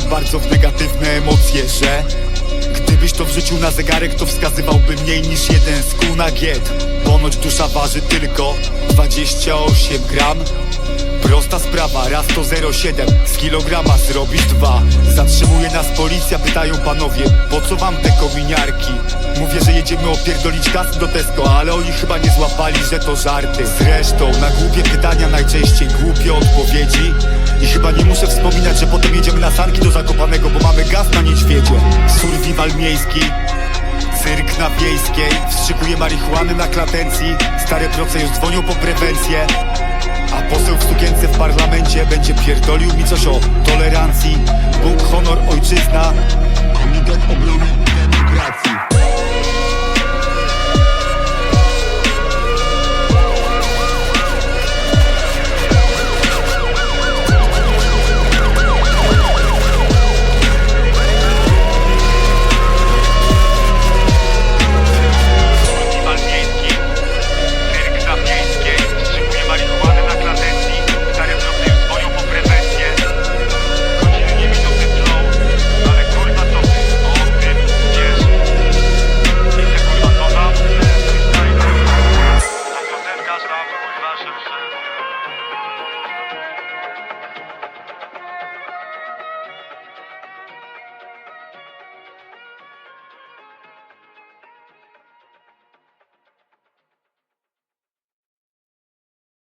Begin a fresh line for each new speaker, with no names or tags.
tak bardzo w negatywne emocje, że Gdybyś to wrzucił na zegarek, to wskazywałby mniej niż jeden skół na giet. Ponoć dusza waży tylko 28 gram. Prosta sprawa, raz to 0,7 Z kilograma zrobisz dwa. Zatrzymuje nas policja, pytają panowie Po co wam te kominiarki? Mówię, że jedziemy opierdolić kasy do Tesco Ale oni chyba nie złapali, że to żarty. Zresztą na głupie pytania najczęściej głupie odpowiedzi. I chyba nie muszę wspominać, że potem jedziemy na sanki do Zakopanego Bo mamy gaz na niedźwiedzie. Survival miejski Cyrk na wiejskiej. Wstrzykuje marihuany na klatencji. Stare proce już dzwonią po prewencję. A poseł w sukience w parlamencie będzie pierdolił mi coś o tolerancji. Bóg, honor, ojczyzna. Komitet Obrony Thank you.